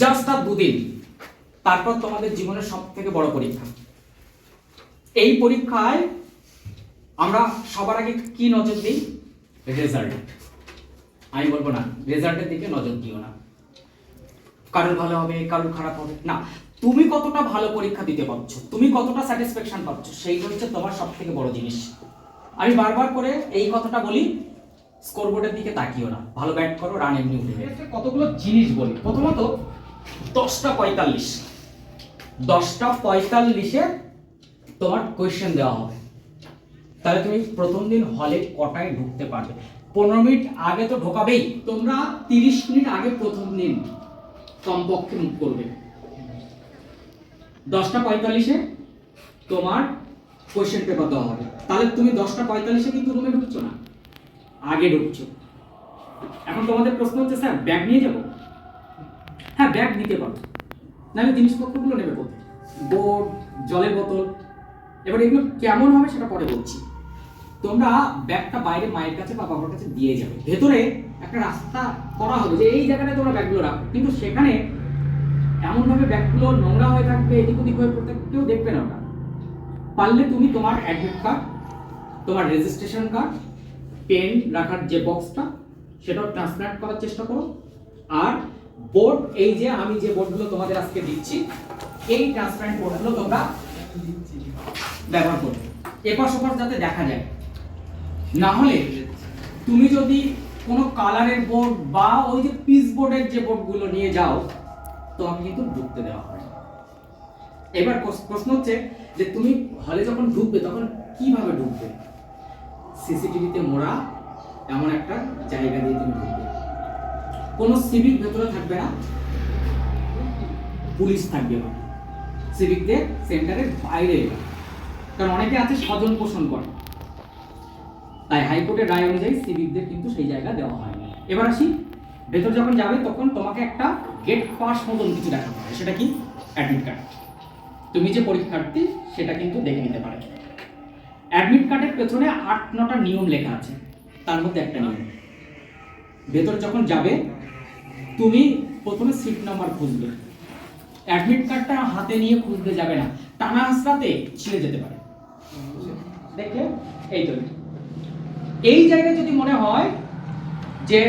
Just আর দুদিন। তারপর তোমাদের জীবনের সব থেকে বড় পরীক্ষা। এই পরীক্ষায় আমরা সবার আগে কি নজর দিই? রেজাল্ট আমি বলব না রেজাল্টের দিকে নজর দিও না। কারোর ভালো হবে, কারোর খারাপ হবে? না, তুমি কতটা ভালো পরীক্ষা দিতে পারছ, তুমি কতটা স্যাটিসফ্যাকশন পাচ্ছ সেই হচ্ছে তোমার সব থেকে বড় জিনিস। আমি বারবার করে এই কথাটা বলি স্কোরবোর্ডের দিকে তাকিও না। ভালো ব্যাট করো রান এমনি উঠে কতগুলো জিনিস বলি। প্রথমত দশটা পঁয়তাল্লিশ। দশটা পঁয়তাল্লিশে তোমার কোয়েশ্চেন দেওয়া হবে। তাহলে তুমি প্রথম দিন হলে কটায় ঢুকতে পারবে? পনেরো মিনিট আগে তো ঢোকাবেই। তোমরা তিরিশ মিনিট আগে প্রথম দিন কমপক্ষে মুখ করবে। দশটা পঁয়তাল্লিশে তোমার কোয়েশ্চেন পেপার দেওয়া হবে। তাহলে তুমি দশটা পঁয়তাল্লিশে কিন্তু রুমে ঢুকছো না। আগে ঢুকছো। এখন তোমাদের প্রশ্ন হচ্ছে, স্যার ব্যাগ নিয়ে যাব? হ্যাঁ ব্যাগ নিতে পারো। নাহলে জিনিসপত্রগুলো নেবে কোথায়? বোর্ড জলের বোতল। এবার এগুলো কেমন হবে সেটা পরে বলছি। তোমরা ব্যাগটা বাইরে মায়ের কাছে বা বাবার কাছে দিয়ে যাবে ভেতরে একটা রাস্তা করা হবে যে এই জায়গাটায় তোমরা ব্যাগগুলো রাখো। কিন্তু সেখানে এমনভাবে ব্যাগগুলো নোংরা হয়ে থাকবে, এদিক ওদিক হয়ে পড়তে কেউ দেখবে না ওটা। পারলে তুমি তোমার অ্যাডমিট কার্ড, তোমার রেজিস্ট্রেশন কার্ড পেন রাখার যে বক্সটা সেটাও ট্রান্সপ্লান্ট করার চেষ্টা করো। আর বোর্ড, এই যে আমি যে বোর্ডগুলো তোমাদের আজকে দিচ্ছি, এই ট্রান্সপ্লান্ট বোর্ডগুলো তোমরা ব্যবহার করবে। এপাশ ওপাশ যাতে দেখা যায়। না হলে তুমি যদি কোনো কালারের বোর্ড বা ওই যে পিস বোর্ডের যে বোর্ডগুলো নিয়ে যাও, তোমাকে কিন্তু ঢুকতে দেওয়া হয়। এবার প্রশ- প্রশ্ন হচ্ছে যে তুমি হলে যখন ঢুকবে, তখন কীভাবে ঢুকবে? সিসিটিভিতে মোড়া এমন একটা জায়গা দিয়ে তুমি ঢুকবে। কোনো সিভিক ভেতরে থাকবে না। পুলিশ থাকবে না সিভিকদের সেন্টারের বাইরে কারণ অনেকে আছে স্বজন পোষণ করে। তাই হাইকোর্টের রায় অনুযায়ী সিভিকদের কিন্তু সেই জায়গা দেওয়া হয়নি এবার আসি, ভেতর যখন যাবে তখন তোমাকে একটা গেট পাস মতন কিছু দেখাতে হবে। সেটা কি? অ্যাডমিট কার্ড তুমি যে পরীক্ষার্থী, সেটা কিন্তু দেখে নিতে পারে। অ্যাডমিট কার্ডের পেছনে আট নটা নিয়ম লেখা আছে। তার মধ্যে একটা নিয়ম। ভেতর যখন যাবে তুমি প্রথমে সিট নাম্বার খুঁজবে। অ্যাডমিট কার্ডটা হাতে নিয়ে খুঁজতে যাবে না। টানা হাসরাতে ছিঁড়ে যেতে পারে। দেখলে এই তো। এই জায়গায় যদি মনে হয় যে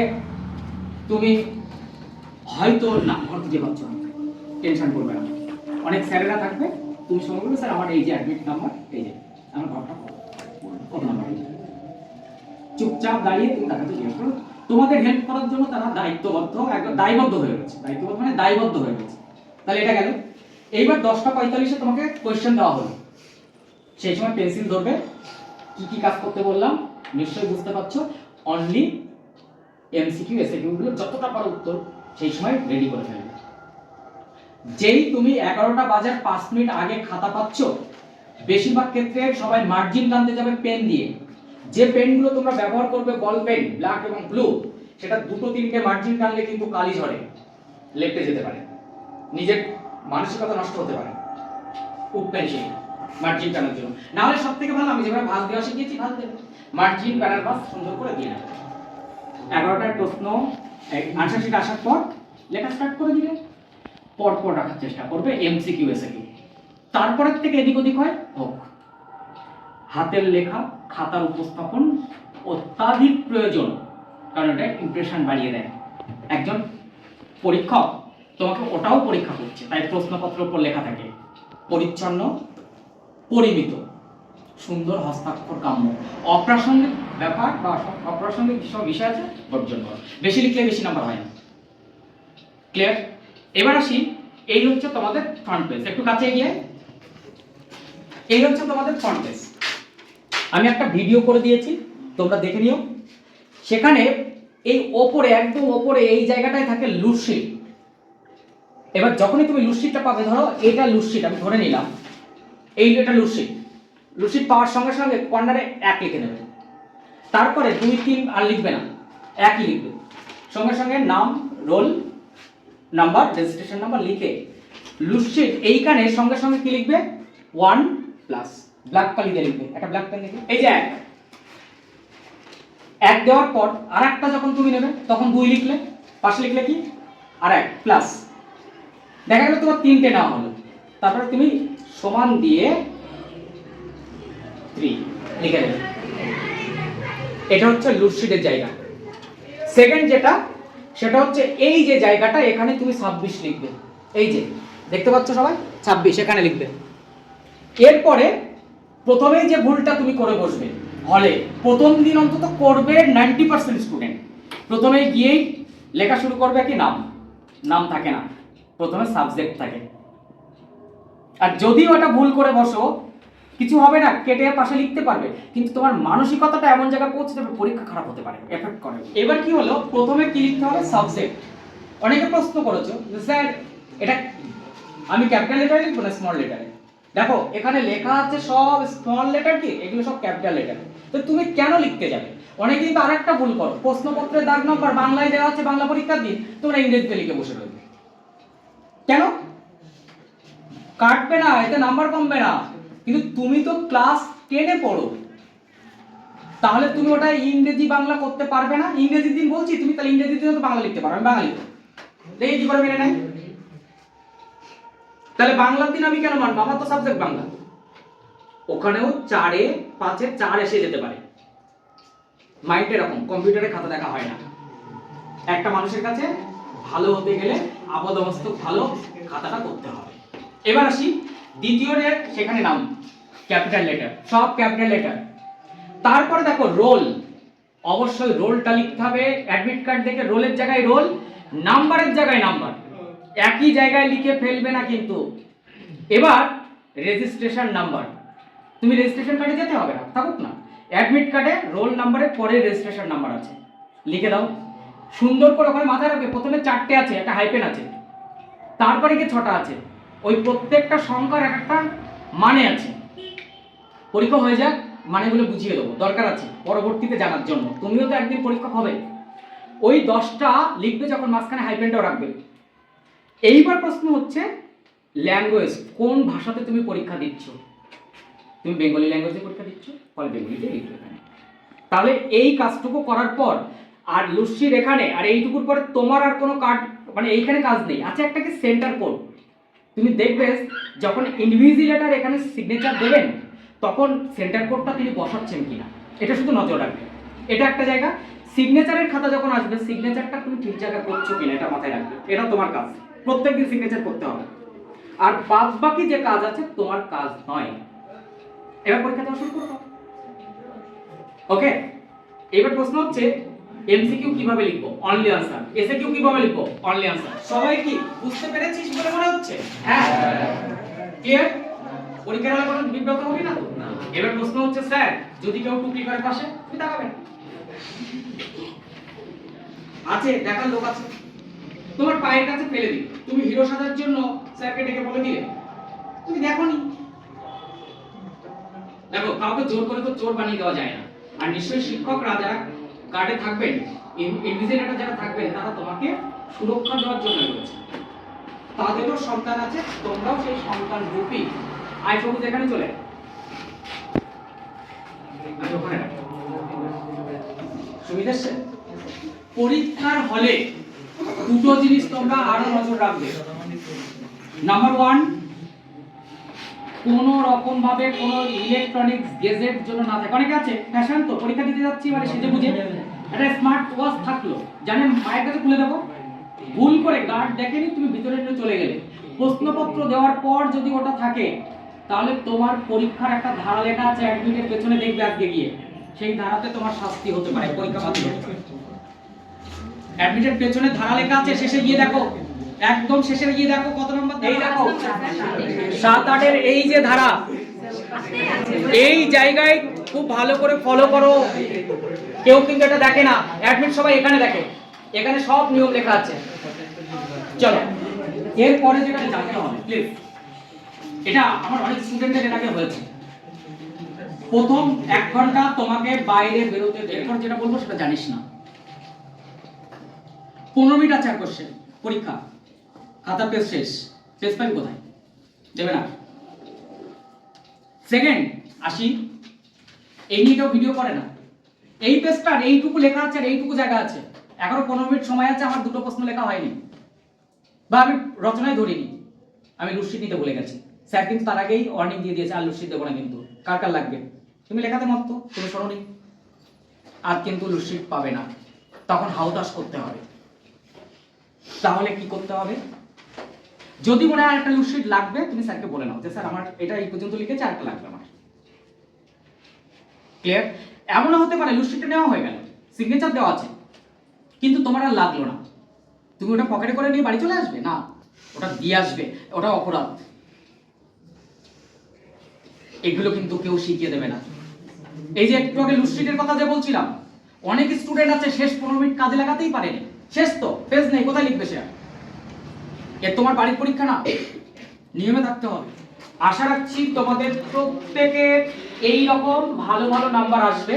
তুমি হয়তো নাম্বার খুঁজে পাচ্ছ টেনশন করবে না। অনেক স্যারেরা থাকবে। তুমি সময় করবে, স্যার, আমার এই যে অ্যাডমিট নাম্বার এই যে, আমার ঘরটা কত? নাম্বার চুপচাপ দাঁড়িয়ে তুমি কাছে জিজ্ঞেস করো তোমাদের হেল্প করার জন্য তারা দায়িত্ববদ্ধ, একদম দায়বদ্ধ হয়ে গেছে। দায়িত্ববদ্ধ মানে দায়বদ্ধ হয়ে গেছে। তাহলে এটা গেল। এইবার দশটা পঁয়তাল্লিশে তোমাকে কোয়েশ্চেন দেওয়া হলো। সেই সময় পেন্সিল ধরবে। কি কি কাজ করতে বললাম? নিশ্চয়ই বুঝতে পারছ। অনলি এমসিকিউ এসএকিউ গুলো যতটা পারো উত্তর সেই সময় রেডি করে ফেলবে। যেই তুমি এগারোটা বাজার পাঁচ মিনিট আগে খাতা পাচ্ছ, বেশিরভাগ ক্ষেত্রে সবাই মার্জিন টানতে যাবে পেন দিয়ে। যে পেনগুলো তোমরা ব্যবহার করবে বল পেন ব্ল্যাক এবং ব্লু সেটা দুটো তিনটে মার্জিন টানলে কিন্তু কালি ঝরে লেপটে যেতে পারে। নিজের মানসিকতা নষ্ট হতে পারে। উপ পেন্সিল মার্জিন টানার জন্য। না হলে সব থেকে ভালো, আমি যেভাবে ভাঁজ দেওয়া শিখিয়েছি ভাঁজ দেবে। মার্জিন প্যানার ভাঁজ সুন্দর করে দিয়ে নেবে এগারোটার প্রশ্ন আনসার আসার পর লেখা স্টার্ট করে দিলে পর পর রাখার চেষ্টা করবে এমসিকিউ এসএকিউ তারপরের থেকে এদিক ওদিক হয়, হোক। হাতের লেখা, খাতার উপস্থাপন অত্যাধিক প্রয়োজন। কারণ এটা ইমপ্রেশন বাড়িয়ে দেয়। একজন পরীক্ষক, তোমাকে ওটাও পরীক্ষা করছে, তাই প্রশ্নপত্রের উপর লেখা থাকে। পরিচ্ছন্ন, পরিমিত, সুন্দর হস্তাক্ষর কাম্য। অপ্রাসঙ্গিক ব্যাপার বা অপ্রাসঙ্গিক যেসব বিষয় আছে, বর্জন করো। বেশি লিখলে বেশি নাম্বার হয় না। ক্লিয়ার এবার আসি, এই হচ্ছে তোমাদের ফ্রন্ট পেজ একটু কাছে গিয়ে এই হচ্ছে তোমাদের ফ্রন্ট পেজ আমি একটা ভিডিও করে দিয়েছি, তোমরা দেখে নিও। সেখানে এই ওপরে, একদম ওপরে, এই জায়গাটায় থাকে লুটশিট এবার যখনই তুমি লুটশিটটা পাবে, ধরো এটা লুটশিট আমি ধরে নিলাম। এই এটা লুটশিট লুটশিট পাওয়ার সঙ্গে সঙ্গে কর্নারে এক লিখে নেবে। তারপরে দুই, তিন, আর লিখবে না, একই লিখবে। সঙ্গে সঙ্গে নাম রোল নাম্বার রেজিস্ট্রেশন নাম্বার লিখে লুটশিট এইখানে সঙ্গে সঙ্গে কি লিখবে? ওয়ান প্লাস ব্ল্যাক কালি দিয়ে লিখবে। একটা ব্ল্যাক পেন লিখবে। এই যে এক। এক দেওয়ার পর আর একটা যখন তুমি নেবে, তখন দুই লিখলে। পাশে লিখলে কি? আর এক প্লাস দেখা গেল তোমার তিনটে নেওয়া হলো। তারপরে তুমি সমান দিয়ে থ্রি লিখে দেবে এটা হচ্ছে লুডশিটের জায়গা। সেকেন্ড যেটা, সেটা হচ্ছে এই যে জায়গাটা, এখানে তুমি ছাব্বিশ লিখবে। এই যে, দেখতে পাচ্ছ সবাই? ছাব্বিশ, এখানে লিখবে। এরপরে প্রথমেই যে ভুলটা তুমি করে বসবে, হলে প্রথম দিন অন্তত করবে নাইনটি পার্সেন্ট স্টুডেন্ট প্রথমে গিয়েই লেখা শুরু করবে কি নাম? নাম থাকে না। প্রথমে সাবজেক্ট থাকে। আর যদিও এটা ভুল করে বসো, কিছু হবে না, কেটে পাশে লিখতে পারবে, কিন্তু তোমার মানসিকতাটা এমন জায়গায় পৌঁছে যাবে, পরীক্ষা খারাপ হতে পারে এফেক্ট করে। এবার কি হলো? প্রথমে কি লিখতে হবে? সাবজেক্ট অনেকে প্রশ্ন করেছ স্যার, এটা আমি ক্যাপিটাল লেটারে লিখব না স্মল লেটারে দেখো, এখানে লেখা আছে সব স্মল লেটার কি? এগুলো সব ক্যাপিটাল লেটার তো তুমি কেন লিখতে যাবে? অনেকে কিন্তু আরেকটা ভুল করো। প্রশ্নপত্রের দাগ নম্বর বাংলায় দেওয়া আছে, বাংলা পরীক্ষার দিন। তোমরা ইংরেজিতে লিখে বসে রয়েছে কেন? কাটবে না, এতে নাম্বার কমবে না। কিন্তু তুমি তো ক্লাস টেনে পড়ো। তাহলে তুমি ওটা ইংরেজি বাংলা করতে পারবে না। ইংরেজি দিন বলছি, তুমি তাহলে ইংরেজি দিনে তো বাংলা লিখতে পারো। আমি বাংলা লিখব। দেখি কি করে মেনে নেয়। তাহলে বাংলার দিন আমি কেন মানবো? আমার তো সাবজেক্ট বাংলা। ওখানেও চারে, পাঁচে চার এসে যেতে পারে। মাইন্ড এরকম কম্পিউটারে খাতা দেখা হয় না। একটা মানুষের কাছে ভালো হতে গেলে আপাদ অবস্থ ভালো খাতাটা করতে হবে। এবার আসি, দ্বিতীয় রেট সেখানে নাম ক্যাপিটাল লেটার সব ক্যাপিটাল লেটার তারপরে দেখো রোল অবশ্যই রোলটা লিখতে হবে অ্যাডমিট কার্ড দেখে রোলের জায়গায় রোল নাম্বারের জায়গায় নাম্বার একই জায়গায় লিখে ফেলবে না কিন্তু। এবার রেজিস্ট্রেশন নাম্বার তুমি রেজিস্ট্রেশন কার্ডে যেতে হবে না, থাকুক না। অ্যাডমিট কার্ডে রোল নাম্বারের পরে রেজিস্ট্রেশন নাম্বার আছে। লিখে দাও। সুন্দর করে ওখানে মাথায় রাখবে। প্রথমে চারটে আছে, একটা হাইপেন আছে। তারপরে গিয়ে ছটা আছে। ওই প্রত্যেকটা সংখ্যার এক একটা মানে আছে। পরীক্ষা হয়ে যাক, মানেগুলো বুঝিয়ে দেবো। দরকার আছে, পরবর্তীতে জানার জন্য। তুমিও তো একদিন পরীক্ষা হবে। ওই দশটা লিখবে যখন মাঝখানে হাইপেনটাও রাখবে। এইবার প্রশ্ন হচ্ছে ল্যাঙ্গুয়েজ কোন ভাষাতে তুমি পরীক্ষা দিচ্ছ? তুমি বেঙ্গলি ল্যাঙ্গুয়েজে পরীক্ষা দিচ্ছ? ফলে বেঙ্গলিতে লিখবে তাহলে এই কাজটুকু করার পর, আর লুসির এখানে, আর এইটুকুর পরে তোমার আর কোনো কার্ড মানে এইখানে কাজ নেই। আছে একটা কি সেন্টার কোড তুমি দেখবে যখন ইনভিজিলেটার এখানে সিগনেচার দেবেন, তখন সেন্টার কোডটা তিনি বসাচ্ছেন কিনা। এটা শুধু নজর রাখবে। এটা একটা জায়গা। সিগনেচারের খাতা যখন আসবে সিগনেচারটা তুমি ঠিক জায়গায় করছ কিনা, এটা মাথায় রাখবে। এটা তোমার কাজ। প্রত্যেকদিন সিগনেচার করতে হবে। আর বাদ বাকি যে কাজ আছে, তোমার কাজ নয়। এবার পরীক্ষা দেওয়া শুরু করো। ওকে এবার প্রশ্ন হচ্ছে এমসিকিউ কীভাবে লিখব? অনলি আনসার এসএকিউ কীভাবে লিখব? অনলি আনসার সবাই কি বুঝতে পেরেছিস বলে মনে হচ্ছে? হ্যাঁ। ক্লিয়ার পরীক্ষার হলে কোনো বিব্রত হবি না তো? এবার প্রশ্ন হচ্ছে, স্যার, যদি কেউ টুকলি করে পাশে, তুমি তাকাবেন আছে, দেখার লোক আছে। তোমার পায়ের কাছে ফেলে দিই। তুমি হিরো সাজার জন্য স্যারকে ডেকে বলে দিলে। তুমি দেখোনি? দেখো, কাউকে জোর করে তো চোর বানিয়ে দেওয়া যায় না। আর নিশ্চয়ই শিক্ষকরা যারা গার্ডে থাকবেন। ইনভিজিলেটর যারা থাকবেন, তারা তোমাকে সুরক্ষা দেওয়ার জন্য রয়েছে। তাদেরও সন্তান আছে, তোমরাও সেই সন্তান রূপী। আয় সবুজ, এখানে চলে। সুবিধা? পরীক্ষার হলে দুটো জিনিস তোমরা আরও নজর রাখবে। নাম্বার ওয়ান কোন রকম ভাবে কোন ইলেকট্রনিক্স গেজেট জন্য না থাকে। অনেকে আছে ফ্যাশন তো, পরীক্ষা দিতে যাচ্ছি মানে সেজে বুঝে একটা স্মার্ট ওয়াচ থাকল। জানেন, মায়ের কাছে খুলে দেবো। ভুল করে গার্ড দেখেনি, তুমি ভিতরে চলে গেলে। প্রশ্নপত্র দেওয়ার পর যদি ওটা থাকে, তাহলে তোমার পরীক্ষার একটা ধারা লেখা আছে অ্যাডমিটের পেছনে দেখবে আজকে গিয়ে। সেই ধারাতে তোমার শাস্তি হতে পারে, পরীক্ষা বাতিল হতে পারে। অ্যাডমিটের পেছনে ধারা লেখা আছে শেষে গিয়ে দেখো। একদম শেষে গিয়ে দেখো কত নম্বর এই দেখো সাত আটের এই যে ধারা এই জায়গায় খুব ভালো করে ফলো করো। কেউ কিন্তু এটা দেখে না। অ্যাডমিট সবাই এখানে দেখে। এখানে সব নিয়ম লেখা আছে। চলো। এরপরে যেটা জানতে হবে প্লিজ এটা আমার অনেক স্টুডেন্টের এর আগে হয়েছে। প্রথম এক ঘণ্টা তোমাকে বাইরে বেরোতে। এরপর যেটা বলব সেটা জানিস না। পনেরো মিনিট আছে আর কোশ্চেন পরীক্ষা। খাতা পেজ শেষ। পেজ পাবি কোথায়? দেবে না। সেকেন্ড আসি এই নিয়ে কেউ ভিডিও করে না। এই পেজটার এইটুকু লেখা আছে আর এইটুকু জায়গা আছে। এখনও পনেরো মিনিট সময় আছে, আমার দুটো প্রশ্ন লেখা হয়নি। বা আমি রচনায় ধরিনি। আমি লুটশিট নিতে ভুলে গেছি। স্যার কিন্তু তার আগেই ওয়ার্নিং দিয়ে দিয়েছে, আর লুটশিট দেবো না কিন্তু। কার কার লাগবে? তুমি লেখাতে মত তুমি শোনোনি। আর কিন্তু লুটশিট পাবে না। তখন হাউতাস করতে হবে। তাহলে কি করতে হবে? যদি মনে হয় একটা লুটশিট লাগবে, তুমি স্যারকে বলে নাও যে, স্যার, আমার এটা এই পর্যন্ত লিখেছে, আরেকটা লাগবে আমার। ক্লিয়ার এমনও হতে পারে লুটশিটটা নেওয়া হয়ে গেল সিগনেচার দেওয়া আছে, কিন্তু তোমার আর লাগল না। তুমি ওটা পকেটে করে নিয়ে বাড়ি চলে আসবে? না, ওটা দিয়ে আসবে, ওটা অপরাধ। এগুলো কিন্তু কেউ শিখিয়ে দেবে না। এই যে একটু আগে লুটশিটের কথা যে বলছিলাম, অনেক স্টুডেন্ট আছে, শেষ পনেরো মিনিট কাজে লাগাতেই পারেনি। শেষ তো ফেজ নেই, কোথায় লিখবে সে? এ তোমার বাড়ির পরীক্ষা না? নিয়মে থাকতে হবে। আশা রাখছি তোমাদের প্রত্যেকের এই রকম ভালো ভালো নাম্বার আসবে।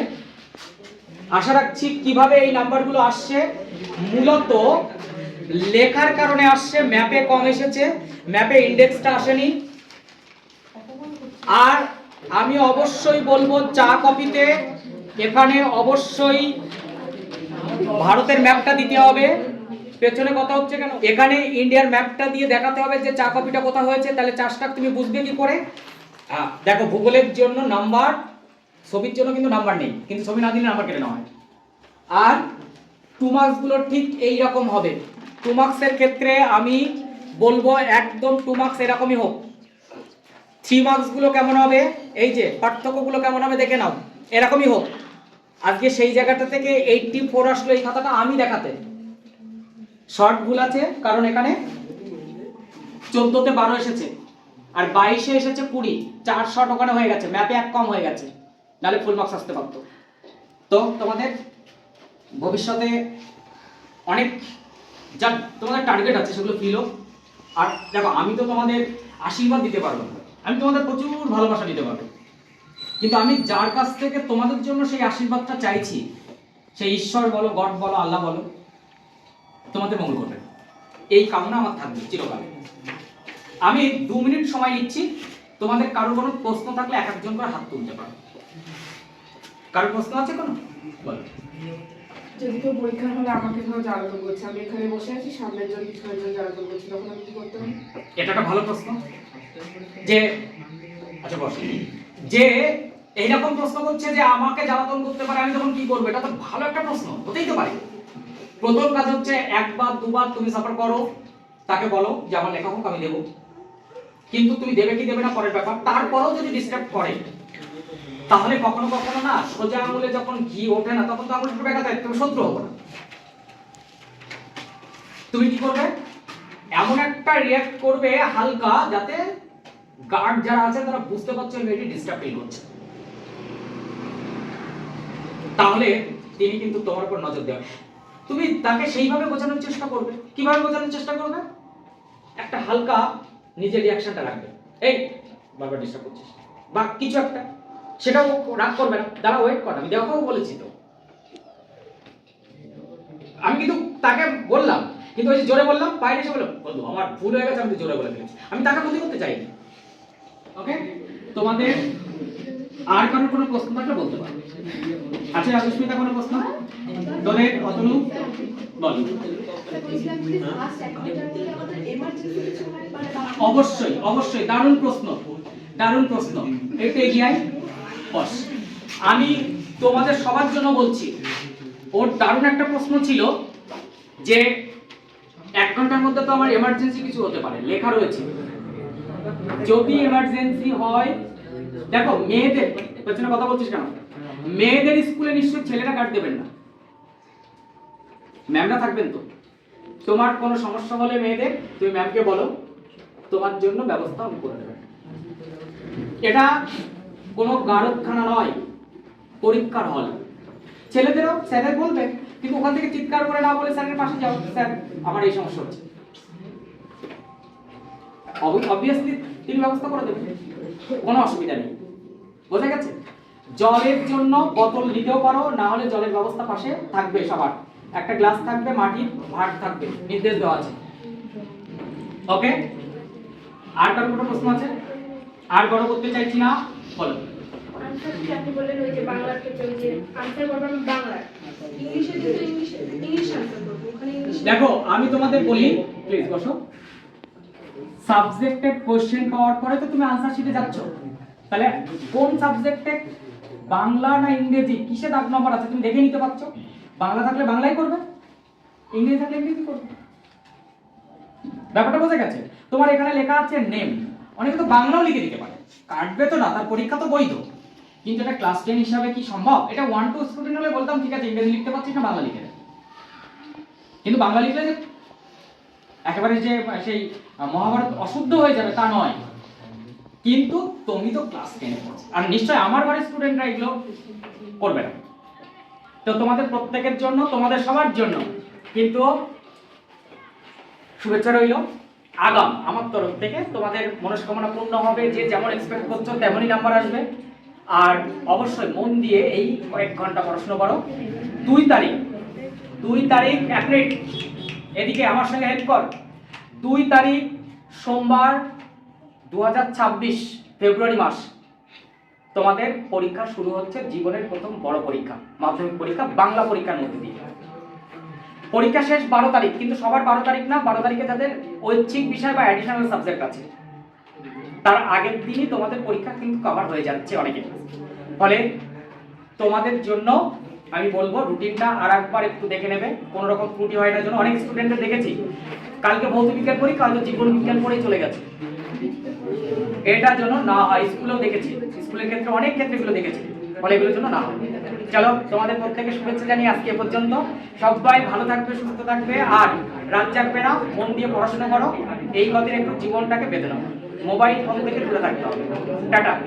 আশা রাখছি কীভাবে এই নাম্বারগুলো আসছে, মূলত লেখার কারণে আসছে, ম্যাপে কম এসেছে, ম্যাপে ইন্ডেক্সটা আসেনি। আর আমি অবশ্যই বলব চা কপিতে এখানে অবশ্যই ভারতের ম্যাপটা দিতে হবে। পেছনে কথা হচ্ছে কেন? এখানে ইন্ডিয়ার ম্যাপটা দিয়ে দেখাতে হবে যে চা কপিটা কোথায় হয়েছে। তাহলে চাষটা তুমি বুঝবে কি করে? দেখো, ভূগোলের জন্য নাম্বার ছবির জন্য কিন্তু নাম্বার নেই। কিন্তু ছবি না দিলে নাম্বার কেটে নেওয়া হয়। আর টু মার্কসগুলো ঠিক এই রকম হবে টু মার্কসের ক্ষেত্রে আমি বলব একদম টু মার্কস এরকমই হোক। থ্রি মার্কসগুলো কেমন হবে? এই যে, পার্থক্যগুলো কেমন হবে দেখে নাও। এরকমই হোক। আজকে সেই জায়গাটা থেকে এইটটি ফোর আসলো এই খাতাটা আমি দেখাতে। শর্ট ভুল আছে, কারণ এখানে চোদ্দোতে বারো এসেছে, আর বাইশে এসেছে কুড়ি। চার শট ওখানে হয়ে গেছে ম্যাপে এক কম হয়ে গেছে, নাহলে ফুল মার্কস আসতে পারতো। তো তোমাদের ভবিষ্যতে অনেক যা তোমাদের টার্গেট আছে, সেগুলো ফিল হোক। আর দেখো, আমি তো তোমাদের আশীর্বাদ দিতে পারব না। আমি তোমাদের প্রচুর ভালোবাসা দিতে পারব। কিন্তু আমি যার কাছ থেকে তোমাদের জন্য সেই আশীর্বাদটা চাইছি সেই ঈশ্বর বলো গড বলো আল্লাহ বলো তোমাদের মঙ্গল করবে। এই কামনা আমার থাকবে চিরকালে। আমি দু মিনিট সময় নিচ্ছি তোমাদের কারও কোনো প্রশ্ন থাকলে এক একজন করে হাত তুলতে পারো। কারোর প্রশ্ন আছে কোনো? বলো। যদি কেউ পরীক্ষার হলে আমাকে ধরো জ্বালাতন করছে আমি এখানে বসে আছি সামনের জন পিছনের জন জ্বালাতন করছে তখন আমি কি করতে হবে এটা একটা ভালো প্রশ্ন। যে আচ্ছা বস। যে এইরকম প্রশ্ন করছে যে আমাকে জ্বালাতন করতে পারে, আমি তখন কি করব? এটা তো ভালো একটা প্রশ্ন, হতেই তো পারে। প্রথম কাজ হচ্ছে একবার, দুবার তুমি সাফার করো, তাকে বলো যে আমার লেখা হোক, আমি দেবো। কিন্তু তুমি দেবে কি দেবে না, পরের ব্যাপার। তারপরেও যদি ডিস্টার্ব করে, তাহলে কখনো কখনো না, সোজা আঙুলে যখন ঘি ওঠে না, তখন তো আঙুলটা বেঁকা দেয় তুমি শত্রু হব না। তুমি কি করবে? এমন একটা রিয়াক্ট করবে হালকা, যাতে গার্ড যারা আছে, তারা বুঝতে পারছে মেয়েটি ডিস্টার্ব ফিল করছে। তাহলে তিনি কিন্তু তোমার উপর নজর দেবে তুমি তাকে সেইভাবে বোঝানোর চেষ্টা করবে। কীভাবে বোঝানোর চেষ্টা করবে? একটা হালকা নিজের রিয়াকশনটা রাখবে। এই, বারবার ডিস্টার্ব করছিস। বা কিছু একটা। সেটাও রাগ করবে না। দাঁড়া ওয়েট কর। আমি দেখাও বলেছি তো। আমি কিন্তু তাকে বললাম। কিন্তু ওই যে জোরে বললাম বাইরে এসে বললাম, বন্ধু, আমার ভুল হয়ে গেছে, আমি জোরে বলে ফেলেছি। আমি তাকে ক্ষতি করতে চাইনি। ওকে? তোমাদের আর কারোর কোনো প্রশ্ন থাকলে বলতে পারো। আচ্ছা সুস্মিতা কোনো প্রশ্ন? তোদের অতনু, বল। অবশ্যই অবশ্যই, দারুণ প্রশ্ন দারুণ প্রশ্ন। একটু এগিয়ে বস। আমি তোমাদের সবার জন্য বলছি, ওর দারুণ একটা প্রশ্ন ছিল যে এক ঘণ্টার মধ্যে তো আমার এমার্জেন্সি কিছু হতে পারে, লেখা রয়েছে। যদি এমার্জেন্সি হয়, দেখো, মেয়েদের, পেছনে কথা বলছিস কেন? মেয়েদের স্কুলে নিশ্চয়ই ছেলেরা কাট দেবেন না। ম্যামরা থাকবেন তো। তোমার কোনো সমস্যা হলে মেয়েদের, তুমি ম্যামকে বলো, তোমার জন্য ব্যবস্থা আমি করে দেবেন এটা কোনো গারদখানা নয়, পরীক্ষার হল। ছেলেদেরও স্যারের বলবে, কিন্তু ওখান থেকে চিৎকার করে না বলে স্যারের পাশে যাও, স্যার, আমার এই সমস্যা হচ্ছে। অবভিয়াসলি তিনি ব্যবস্থা করে দেবেন। কোনো অসুবিধা নেই। বোঝা গেছে? জলের জন্য বোতল নিতেও পারো না হলে জলের ব্যবস্থা পাশে থাকবে সবার। একটা গ্লাস থাকবে মাটির ভাট থাকবে নির্দেশ দেওয়া আছে। ওকে? আর কারও কোনো প্রশ্ন আছে? আর বড় করতে চাইছি না? বলো। আপনি বললেন ওই যে বাংলার ক্ষেত্রে যে আনসার করব আমি বাংলার। ইংলিশে কিন্তু ইংলিশ ইংলিশ আনসার করব ওখানে ইংলিশ দেখো আমি তোমাদের বলি প্লিজ বসো। সাবজেক্টের কোশ্চেন পাওয়ার পরে তো তুমি আনসার শিটে যাচ্ছ। তাহলে কোন সাবজেক্টে বাংলা না ইংরেজি? কিসে দাগ নম্বর আছে? তুমি দেখে নিতে পারছ। বাংলা থাকলে বাংলাই করবে। ইংরেজি থাকলে ইংরেজি করবে। ব্যাপারটা বোঝা গেছে? তোমার এখানে লেখা আছে নেম অনেকে তো বাংলাও লিখে দিতে পারে। কাটবে তো না, তার পরীক্ষা তো বৈধ। কিন্তু এটা ক্লাস টেন হিসাবে কি সম্ভব? এটা ওয়ান টু স্টুডেন্ট হলে বলতাম, ঠিক আছে, ইংরেজি লিখতে পারছিস না, বাংলা লিখে কিন্তু বাংলা লিখলে একেবারে যে সেই মহাভারত অশুদ্ধ হয়ে যাবে তা নয়। কিন্তু তুমি তো ক্লাস টেনে আর নিশ্চয় আমার বাড়ির স্টুডেন্টরা এগুলো করবে না। তো তোমাদের প্রত্যেকের জন্য, তোমাদের সবার জন্য কিন্তু শুভেচ্ছা রইল। আগাম, আমার তরফ থেকে তোমাদের মনস্কামনা পূর্ণ হবে। যে যেমন এক্সপেক্ট করছ, তেমনই নাম্বার আসবে। আর অবশ্যই মন দিয়ে এই কয়েক ঘণ্টা পড়াশোনা করো। দুই তারিখ দুই তারিখ, এক এদিকে আমার সঙ্গে হেল্প কর। দুই তারিখ সোমবার দু হাজার ছাব্বিশ, ফেব্রুয়ারি মাস। তোমাদের পরীক্ষা শুরু হচ্ছে জীবনের প্রথম বড় পরীক্ষা, মাধ্যমিক পরীক্ষা, বাংলা পরীক্ষার মধ্যে দিয়ে। পরীক্ষা শেষ বারো তারিখ, কিন্তু সবার বারো তারিখ না, বারো তারিখে তাদের ঐচ্ছিক বিষয় বা অ্যাডিশনাল সাবজেক্ট আছে, তার আগের দিনই তোমাদের পরীক্ষা কিন্তু কভার হয়ে যাচ্ছে অনেকে ফলে তোমাদের জন্য আমি বলব রুটিনটা আর একবার একটু দেখে নেবে। কোনো রকম ত্রুটি হয় না জন্য। অনেক স্টুডেন্টদের দেখেছি। কালকে ভৌত বিজ্ঞান পরীক্ষা হয়তো জীবন বিজ্ঞান পড়েই চলে গেছে। এটার জন্য না হয়, স্কুলেও দেখেছি। স্কুলের ক্ষেত্রে অনেক ক্ষেত্রে এগুলো দেখেছি। ফলে এগুলোর জন্য না হয়। চলো, তোমাদের প্রত্যেকে শুভেচ্ছা জানিয়ে আজকে পর্যন্ত। সবাই ভালো থাকবে, সুস্থ থাকবে। আর রাত জাগবে না, মন দিয়ে পড়াশোনা করো। এই কদিন একটু জীবনটাকে বেঁধে নাও। মোবাইল ফোন থেকে দূরে থাকতে হবে। টাটা।